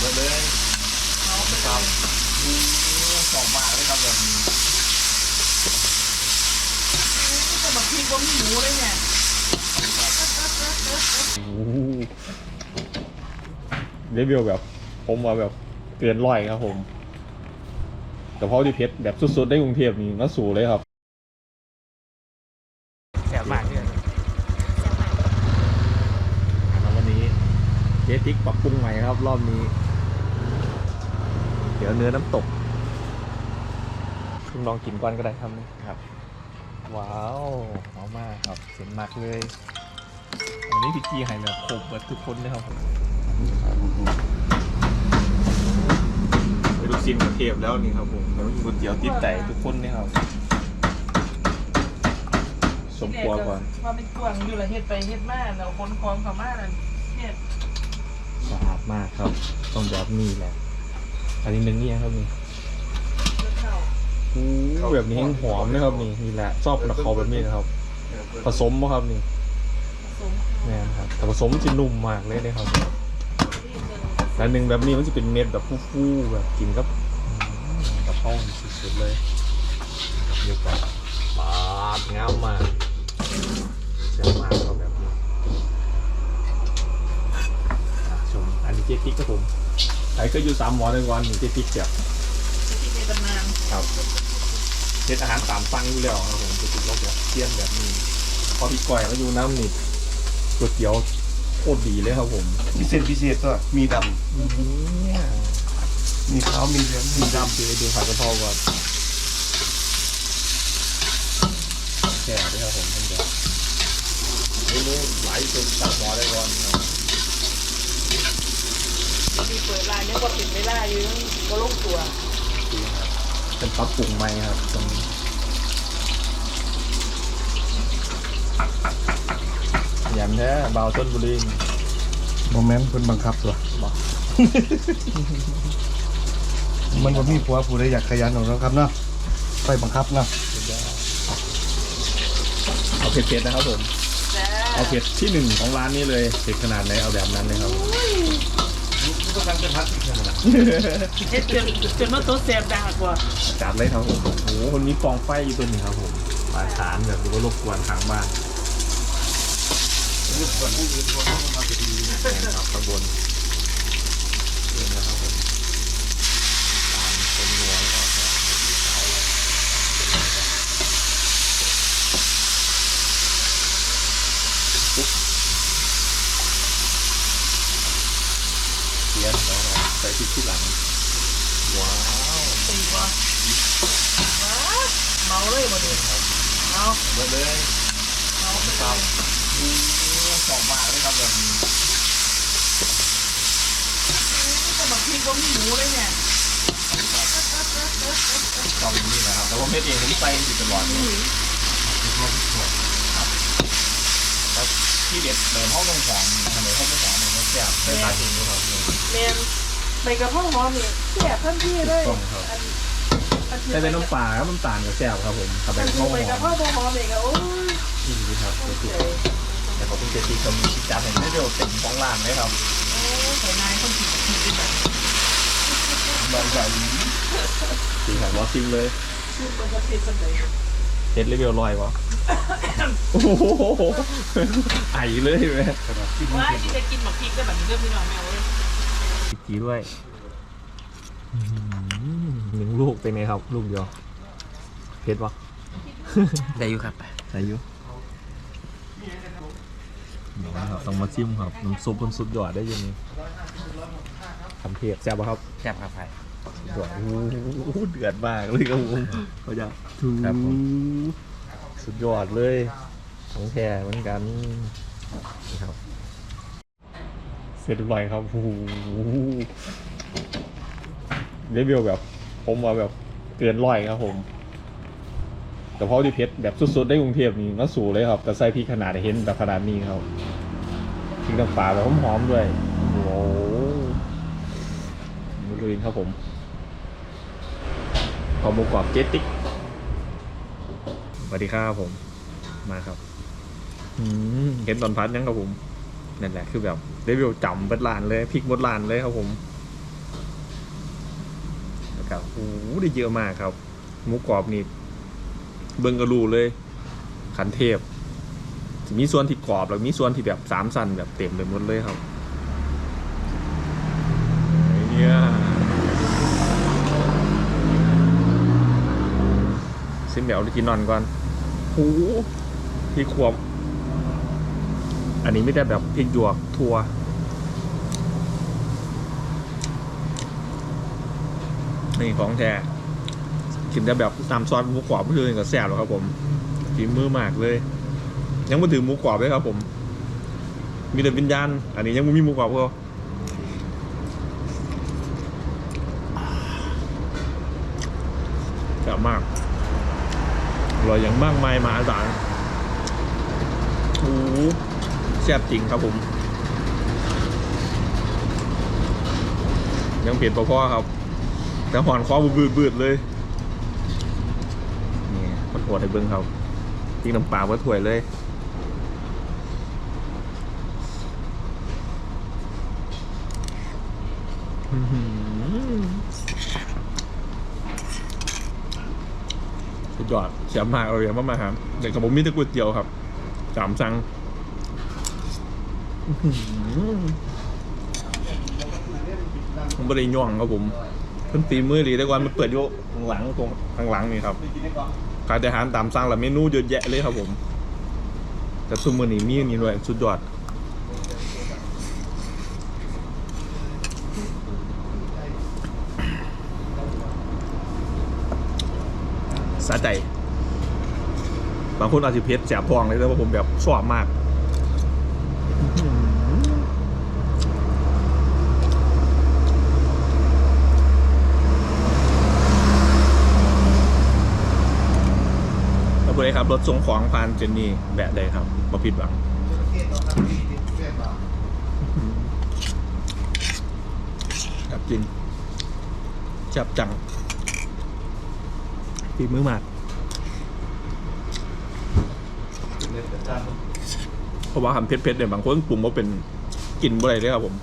หมดเลยเอาไปคเลรับยอู้สองมากเลยครับแบบนี้แต่บางทีก็มีหมูเลยเนี่ยเรวิวแบบ ผมว่าแบบเกินร้อยครับผมแต่พอที่เพชรแบบสุดๆได้กรุงเทพนี่มาสู่เลยครับแสบมากเนี่ยแล้ววันนี้เจติกปรับปรุงใหม่ครับ รอบนี้ เดี๋ยวเนื้อน้ำตกคุณลองกินก่อนก็ได้ครับนี่ครับ ว้าวหอมมากครับเสียนมากเลยวันนี้พี่จีให้แบบครบเบิดทุกคนเลยครับไปดูซินกระเทียมแล้วนี่ครับผมแล้วก๋วยเตี๋ยวติดใจทุกคนนี่ครับสมควรก่อนว่าเป็นกวางอยู่ละเฮ็ดไปเฮ็ดมาแล้วคนคลองเขามานั่นเฮ็ดสะอาดมากครับต้องแบบนี้แหละ อันนี้นึงนี่ครับนี่เลือดเข้าอู้แบบนี้แห้งหอมนะครับนี่นี่แหละชอบนะเขาแบบนี้นะครับ ผสมป่ะครับนี่ผสมแม่นครับแต่ผสมมันจะนุ่มมากเลยนะครับแล้วหนึ่งแบบนี้มันจะเป็นเม็ดแบบฟูๆแบบกินกับอืมกับข้าวสุดๆเลยเดียวกันปาดงามมากเสียมากครับแบบนี้อะชมอันนี้เจ๊ติ๊กครับผม ใครก็อยู่สามหมอในวันนี่เจ๊ติ๊กแบบที่ในตำนานครับเฮ็ดอาหารตามสั่งอยู่แล้วครับผมเจ๊ติ๊กก็แบบเที่ยนแบบนี้พอพี่ก้อยมาอยู่น้ำนี่ก๋วยเตี๋ยวโคตรดีเลยครับผม พิเศษพิเศษก็มีดเนี่ยำมีขาวมีเหลืองมีมีดดำคือดูผัดกะเพราก่อนแก่ด้วยครับผมท่านเดียวนี่รู้หลายสุดตักหมอได้ก่อนครับมี เปิดร้านเนี่ยก็ปิดไม่ได้อยู่ก็ลงตัว ดีครับเป็นปรับปรุงใหม่ครับตรงยำแท้เบาต้นบุรีนี่ำโมเมนต์คนบังคับตัวบอก มันบ่มีผัวผู้ใดอยากขยันหรอกนะครับเนาะไปบังคับเนาะสุดยอดเอาเผ็ดๆนะครับผม จ้าเอาเผ็ดที่หนึ่งของร้านนี้เลยเผ็ดขนาดไหนเอาแบบนั้นเลยครับ ต้องการเป็นพัดอีกขนาดเฮ็ดจนจนมาตัวเสียบดังกว่าจัดเลยครับผมโอ้โหคนนี้กองไฟอยู่ตัวนี้ครับผมปลาฐานแบบดูว่ารบกวนทางบ้านรบกวนผู้อื่นคนต้องมาเป็นดีแฟนครับข้างบนเห็นะครับผมตามคนนัวแล้วก็ที่สาวเลยปุ๊บเทียนแล้วก็ใส่พริกที่หลัง ว้าว ตีว่าว้าเมาเลยบ่เด้ เอาหมดเลยเมาไปคเลรับยสองมากเลยครับแบบนี้แต่บางทีก็มีหมูเลยเนี่ยตอนนี้นะครับแต่ว่าเม็ดเองผมใส่อยู่ตลอดเลยครับที่เด็ดเดินห้องลงของทำไมห้องลงของเนี่ยมันแซ่บใส่ตาเองด้วยครับเรียนใบกระเพราหอมนี่แซ่บทันทีเลยต้องครับอัน ใส่เป็นน้ำปลาครับน้ำตาลกับแซ่บครับผมทำอัเป็นนที่ข้าวหใบอกระเพรามบ่หอมนี่ก็โอ้ยนี่ดีครับโอเคแต่เขาเป็นเจตีก็มีชิจัดเห็นได้เดียวเต็มท้องล่างเลยครับโอ้ยใส่นายต้องกินกับกินแบบบางใจสีของวอซิมเลยชื่อมันจะเผ็ดสักไหนเฮ็ดเลเวลลอยวะโอ้โหไอเลยไหมว้ายที่จะกินหมักพริกได้แบบนี้เรื่องพี่น้องแมวเลยพริกจีด้วยอื้อหือหนึ่ง ลูกเป็นไงครับ ลูกเดียวเผ็ดปะได้อยู่ครับอายุต้องมาชิมครับน้ำซุปมันสุดยอดได้อยังไงทำเผ็ดแซ่บปะครับแซ่บครับไผ่สุดยอดโอ้โหเดือดมากเลยครับผมเขาจะทูครับผม สุดยอดเลยของแท้เหมือนกันนี่ครับ เสร็จเรียบร้อยครับโอ้โหเรวิวแบบ ผมว่าแบบเกินร้อยครับผมแต่พอที่เพชรแบบสุดๆได้กรุงเทพนี่มาสู่เลยครับ แต่ใส่พริกขนาดเห็นแบบขนาดนี้ครับพริกน้ำปลาแบบหอมๆด้วยโอ้โหมือลุยครับผมขอหมูกรอบเจติกสวัสดีครับผม มาครับอืมเห็นตอนพัดยังครับผมนั่นแหละคือแบบเรวิวจำเบิดลานเลยพริกบดลานเลยครับผม ครับโอ้ได้เยอะมากครับ หมูกรอบนี่เบิ่งกระรูเลย ขันเทพจะมีส่วนที่กรอบแล้วมีส่วนที่แบบสามสันแบบเต็มไปหมดเลยครับไอ้เนี่ยซิมแบบออริจินอลก่อนโอ้หที่ขวบ อันนี้ไม่ได้แบบพริกหยวกทัว นี่ของแท้กินได้แบบตามซอสหมูกรอบไม่คือกับแซ่บหรอกครับผมฝีมือมากเลย ยังไม่ถึงหมูกรอบเลยครับผม มีแต่วิญญาณอันนี้ยังไม่มีหมูกรอบก็แซ่บมากอร่อยอย่างมากมายมหาศาลโอ้โหแซ่บจริงครับผมยังเปลี่ยนพ่อๆครับ แต่หอนคอบืดๆเลยนี่มันปวดให้เบิ้งครับทิ้งน้ำปลาไว้ถ้วยเลยอื้อหือสุดยอดเสียมากเอาอย่างมากๆครับเด็กกับผมมีแต่ก๋วยเตี๋ยวครับสามสั่งผมไม่ได้ย่องครับผม เพิ่นตีมือดีแต่ก่อนมันเปิดอยู่ข้างหลังตรงข้างหลังนี่ครับขายแต่อาหารตามสั่งและเมนูเยอะแยะเลยครับผม แต่ซุมมือนี้มีอันนี้ด้วยสุดยอดสะใจบางคนอาจจะเพชรแสบทองเลยแต่ว่าผมแบบชอบมาก แล้ครับ รถส่งของผ่านเจนนี่แบะได้ครับมาผิดหวังกับจริงจับจังฝีมือหมากเพราะว่าทำเผ็ดๆเนี่ยบางคนปรุงว่าเป็นกลิ่นอะไรเลยครับผม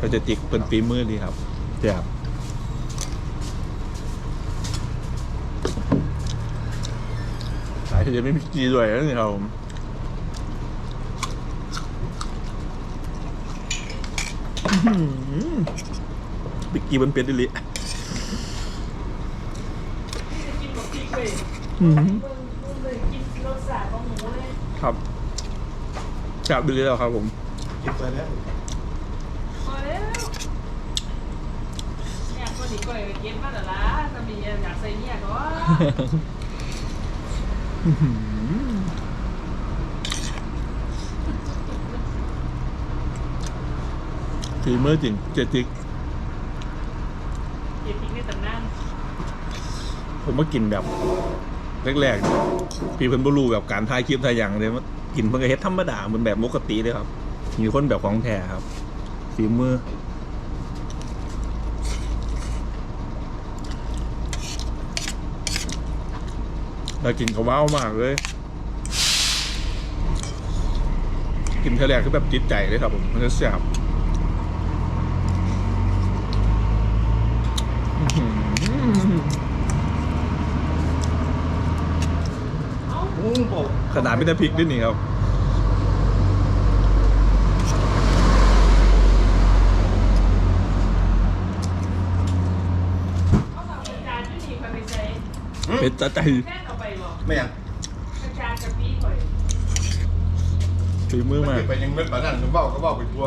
ก็จะติกเป็นฝีมือดีครับแซ่บสา จะไม่มีจีด้วยนะนี่ครับผมอื้อหือปิกกี้บนเป็ดดิลิที่จะกินกับพริกเลยอื้อหือมึงมึงเลยกินรสชาติของหมูเลยครับแซ่บดีแล้วครับผมกินไปแล้วพอแล้วเนี่ยคนนี้ก็เก็บมาแต่ละถ้ามีอยากใส่เนี่ยก็ ฝีมือจริง เจจิกเก็บพริกในตำนานผมมากินแบบแรกๆเนี่ยพี่เพิ่นบ่รู้แบบการถ่ายคลิปถ่ายอย่างเลยว่ากินเพิ่นก็เฮ็ดธรรมดาเหมือนแบบปกติเลยครับ มีคนแบบของแท้ครับฝีมือ แล้วกินก็ว้าวมากเลย กินเทอแรกคือแบบจิตใจเลยครับผม มันจะแซ่บอื้อหืออืมบอกขนาดไม่ได้พริกด้วยนี่ครับเอาสองจานที่นี่ไปใส่เผ็ดจะใจแค่เอา ไปบอกไม่ยังจานกับปีก่อยฝีมือมากไปยังเม็ดปานนั้นก็เบ้าก็เบ้าไปทั่ว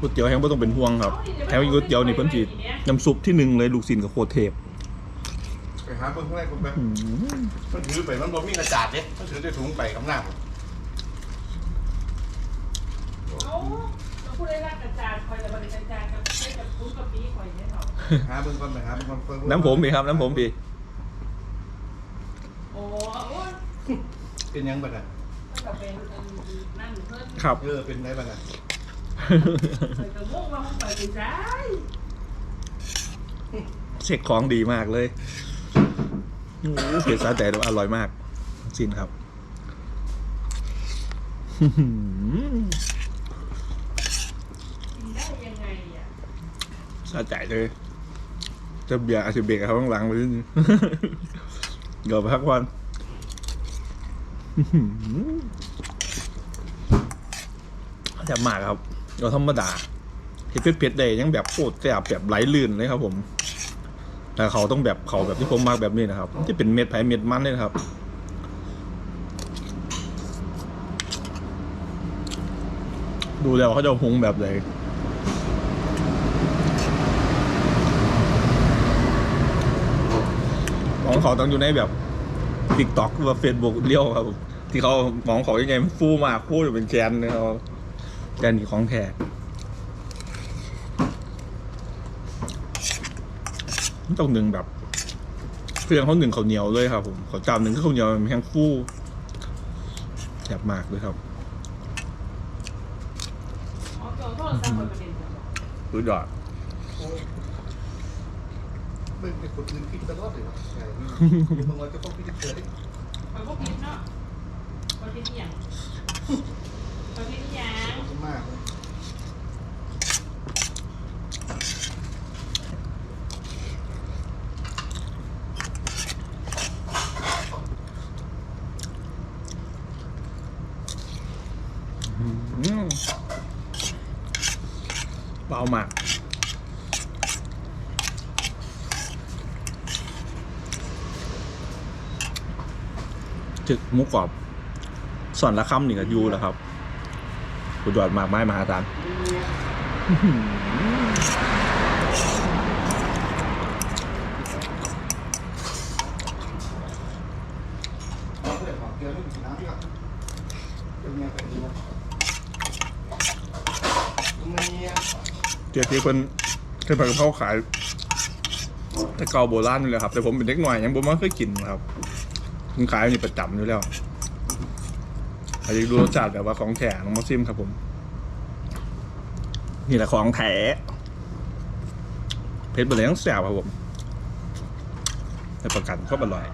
ก๋วยเตี๋ยวแห้งไม่ต้องเป็นห่วงครับแถมก๋วยเตี๋ยวนี่เพิ่นจีน้ำซุปที่หนึ่งเลยลูกศิลกับโคตรเทพไปหาเพิ่นข้างในคนไปอื้อหือมันถือไปมันบ่มีกระจาดเด้มันถือได้ถุงไปกับน้ำเอาเราพูดได้รักกระจานคอยแต่บริกระจานกับใช้กับคุ้นกับปีก่อยเนี่ยเนาะหาเพิ่นก่อนไปหาเพิ่นก่อนเพิ่น้ำผมพี่ครับ น้ำผมพี่ โอ้โหเป็นยังบัดน่ะมันก็เป็นนั่นเพิ่นครับเออเป็นไงบัดน่ะใส่กระโมงมาห้องไปสิจ้าเช็คของดีมากเลยโอ้โหเผ็ดสะใจแต่ว่าอร่อยมากสินครับอื้อหือกินได้ยังไงอะสสะใจเลย จะเบียร์อาจจะเบรกเขาข้างหลังไปนิดนึง เดี๋ยวพักวันแซ่บมากครับเราธรรมดาเห็ดเผ็ดๆได้ยังแบบโคตรแซ่บแบบไหลลื่นเลยครับ ผม แต่เขาต้องแบบเขาแบบที่ผมมากแบบนี้นะครับที่เป็นเม็ดไผ่เม็ดมันเลยนะครับดูแล้วเขาจะหุงแบบไหน ของเขาต้องอยู่ในแบบติ๊กต็อกหรือว่าเฟซบุ๊กเลี้ยวครับที่เขามองเขายังไงมันฟูมากฟูอยู่เป็นแกนเลยเขาแกนนี่ของแท้มันต้องหนึ่งแบบเพื่อนเขาหนึ่งเขาวเหนียวเลยครับผมเขาจามหนึ่งก็เขาวเหนียวมันแห้งฟูแซ่บมากเลยครับอ๋อเจ้าโทรศัพท์มันประเด็นจังหวะสุดยอดโอ้ มึงเป็นคนอื่นคิดตลอดเลยวะไงมึงว่าจะต้องพิจารณาดิมันก็ผิดเนาะมันผิดอหย่างมันผิดอหย่าง มาก อืมเบามาก จึกหมุกกรอบสอนละคำหนึ่งกับยูแล้วครับกุดยอดมากไม้มหาศาลเอาเพื่อนของเกลือไม่มีน้ำที่เป็นเป็นยังไงมึงเนี่ยเจ๊ที่เพิ่นเคยไปกับเขาขาย แต่เก่าโบราณนี่แหละครับ แต่ผมเป็นเด็กหน่อยยังบ่มาเคยกินครับ มันขายอยู่นี่ประจำอยู่แล้วอาจจะดูรสชาติแบบว่าของแท้ลองมาซิมครับผม นี่แหละของแท้เพชรบะเลียงแสบครับผมในประกันก็อร่อย